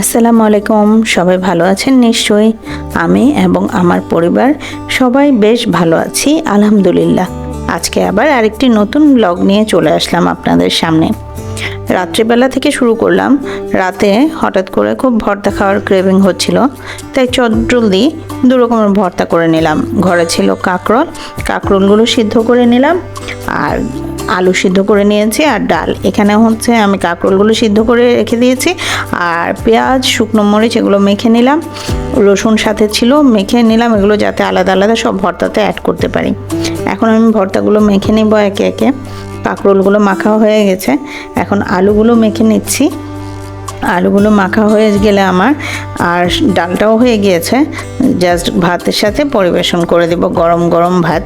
আসসালামু আলাইকুম, সবাই ভালো আছেন? নিশ্চয়ই আমি এবং আমার পরিবার সবাই বেশ ভালো আছি, আলহামদুলিল্লাহ। আজকে আবার আরেকটি নতুন ব্লগ নিয়ে চলে আসলাম আপনাদের সামনে। রাত্রিবেলা থেকে শুরু করলাম। রাতে হঠাৎ করে খুব ভর্তা খাওয়ার ক্রেভিং হচ্ছিল, তাই চটজলদি দু রকমের ভর্তা করে নিলাম। ঘরে ছিল কাঁকরোল, কাঁকরোলগুলো সিদ্ধ করে নিলাম। আর আলু সিদ্ধ করে নিয়েছি আর ডাল। এখানে হচ্ছে আমি কাঁকরোলগুলো সিদ্ধ করে রেখে দিয়েছি আর পেঁয়াজ, শুকনো মরিচ এগুলো মেখে নিলাম। রসুন সাথে ছিল, মেখে নিলাম এগুলো যাতে আলাদা আলাদা সব ভর্তাতে অ্যাড করতে পারি। এখন আমি ভর্তাগুলো মেখে নিব একে একে। কাঁকরোলগুলো মাখা হয়ে গেছে। এখন আলুগুলো মেখে নিচ্ছি। আলুগুলো মাখা হয়ে গেলে আমার আর ডালটাও হয়ে গিয়েছে। জাস্ট ভাতের সাথে পরিবেশন করে দেব গরম গরম ভাত।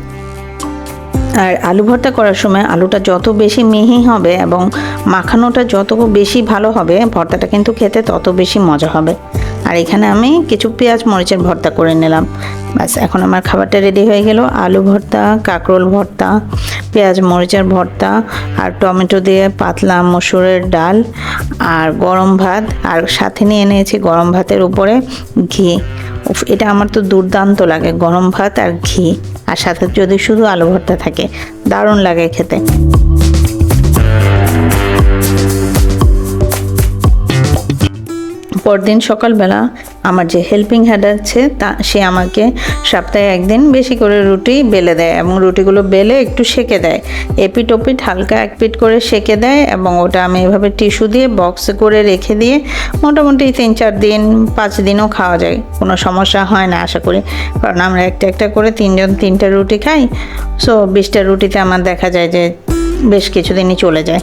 আর আলু ভর্তা করার সময় আলুটা যত বেশি মিহি হবে এবং মাখানোটা যত বেশি ভালো হবে, ভর্তাটা কিন্তু খেতে তত বেশি মজা হবে। আর এখানে আমি কিছু পেঁয়াজ মরিচের ভর্তা করে নিলাম। ব্যাস, এখন আমার খাবারটা রেডি হয়ে গেল। আলু ভর্তা, কাঁকরোল ভর্তা, পেঁয়াজ মরিচের ভর্তা, আর টমেটো দিয়ে পাতলা মসুরের ডাল, আর গরম ভাত, আর সাথে নিয়ে নিয়েছি গরম ভাতের উপরে ঘি। এটা আমার তো দুর্দান্ত লাগে, গরম ভাত আর ঘি। আর সাথে যদি শুধু আলু ভর্তা থাকে দারুণ লাগে খেতে। পরদিন সকালবেলা আমার যে হেল্পিং হ্যান্ড আছে, তা সে আমাকে সপ্তাহে একদিন বেশি করে রুটি বেলে দেয় এবং রুটিগুলো বেলে একটু সেকে দেয়। এপিট ওপিট হালকা এক পিট করে সেকে দেয় এবং ওটা আমি এভাবে টিস্যু দিয়ে বক্সে করে রেখে দিয়ে মোটামুটি তিন চার দিন, পাঁচ দিনও খাওয়া যায়। কোনো সমস্যা হয় না আশা করি। কারণ আমরা একটা একটা করে তিনজন তিনটা রুটি খাই। সো বিশটা রুটিতে আমার দেখা যায় যে বেশ কিছুদিনই চলে যায়।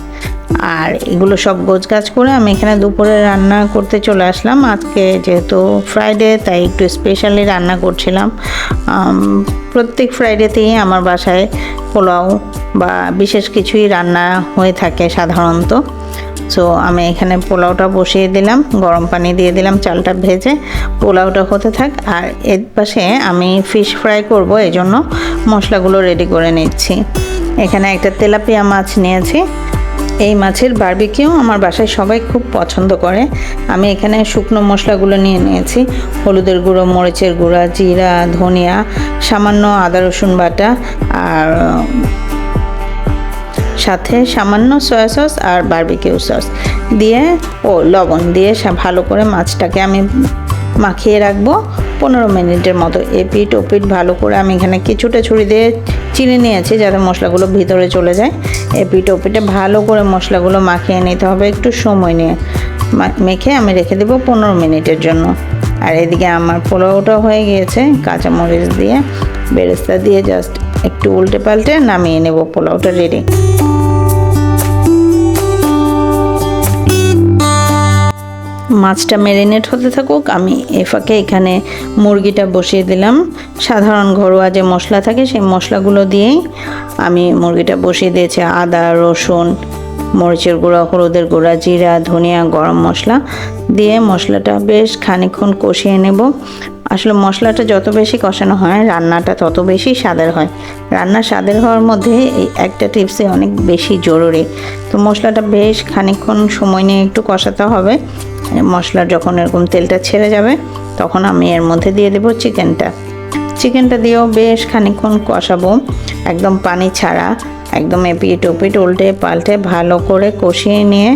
আর এগুলো সব গোছ গাছ করে আমি এখানে দুপুরে রান্না করতে চলে আসলাম। আজকে যেহেতু ফ্রাইডে তাই একটু স্পেশালি রান্না করছিলাম। প্রত্যেক ফ্রাইডেতেই আমার বাসায় পোলাও বা বিশেষ কিছুই রান্না হয়ে থাকে সাধারণত। সো আমি এখানে পোলাওটা বসিয়ে দিলাম, গরম পানি দিয়ে দিলাম, চালটা ভেজে পোলাওটা হতে থাক। আর এর পাশে আমি ফিশ ফ্রাই করব এই জন্য মশলাগুলো রেডি করে নিচ্ছি। এখানে একটা তেলাপিয়া মাছ নিয়েছি। এই মাছের বারবিকিউ আমার বাসায় সবাই খুব পছন্দ করে। আমি এখানে শুকনো মশলাগুলো নিয়ে নিয়েছি। হলুদের গুঁড়ো, মরিচের গুঁড়া, জিরা, ধনিয়া, সামান্য আদা, রসুন বাটা আর, সাথে সামান্য সয়া সস আর বারবিকিউ সস দিয়ে, ও লবণ দিয়ে ভালো করে মাছটাকে আমি মাখিয়ে রাখব। পনেরো মিনিটের মতো এপিট ওপিট ভালো করে আমি এখানে কিছুটা ছুরি দিয়ে চিনে নিয়েছি যাতে মশলাগুলো ভিতরে চলে যায়। এপিট ওপিটে ভালো করে মশলাগুলো মাখিয়ে নিতে হবে একটু সময় নিয়ে। মেখে আমি রেখে দেবো পনেরো মিনিটের জন্য। আর এদিকে আমার পোলাওটা হয়ে গিয়েছে, কাঁচামরিচ দিয়ে, বেরেস্তা দিয়ে জাস্ট একটু উল্টে পাল্টে নামিয়ে নেব পোলাওটা রেডি মাছটা ম্যারিনেট হতে থাকুক, আমি এ ফাঁকে এখানে মুরগিটা বসিয়ে দিলাম। সাধারণ ঘরোয়া যে মশলা থাকে, সেই মশলাগুলো দিয়েই আমি মুরগিটা বসিয়ে দিয়েছি। আদা, রসুন, মরিচের গুঁড়া, হলুদের গুঁড়া, জিরা, ধনিয়া, গরম মশলা দিয়ে মশলাটা বেশ খানিক্ষণ কষিয়ে নেব। আসলে মশলাটা যত বেশি কষানো হয়, রান্নাটা তত বেশি স্বাদের হয়। রান্না স্বাদের হওয়ার মধ্যে এই একটা টিপসে অনেক বেশি জরুরি। তো মশলাটা বেশ খানিকক্ষণ সময় নিয়ে একটু কষাতে হবে। মশলা যখন এরকম তেলটা ছেড়ে যাবে, তখন আমি এর মধ্যে দিয়ে দেবো চিকেনটা। চিকেনটা দিয়েও বেশ খানিকক্ষণ কষাবো, একদম পানি ছাড়া, একদম এপিট ওপিট উল্টে পাল্টে ভালো করে কষিয়ে নিয়ে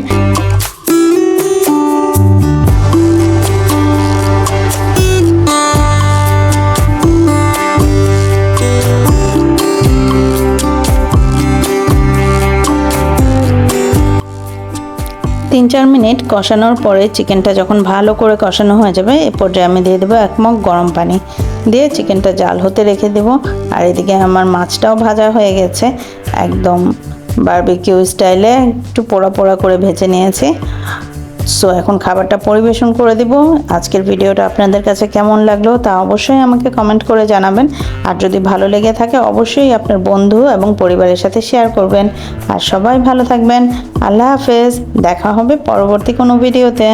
তিন চার মিনিট কষানোর পরে চিকেনটা যখন ভালো করে কষানো হয়ে যাবে, এ পর্যায়ে আমি দিয়ে দেবো এক মগ গরম পানি। দিয়ে চিকেনটা জাল হতে রেখে দেব। আর এদিকে আমার মাছটাও ভাজা হয়ে গেছে। একদম বারবিকিউ স্টাইলে একটু পোড়া পোড়া করে ভেজে নিয়েছি। সো এখন খাবারটা পরিবেশন করে দিব। আজকের ভিডিওটা আপনাদের কাছে কেমন লাগল তা অবশ্যই আমাকে কমেন্ট করে জানাবেন। আর যদি ভালো লেগে থাকে, অবশ্যই আপনার বন্ধু এবং পরিবারের সাথে শেয়ার করবেন। আর সবাই ভালো থাকবেন। আল্লাহ হাফেজ। দেখা হবে পরবর্তী কোনো ভিডিওতে।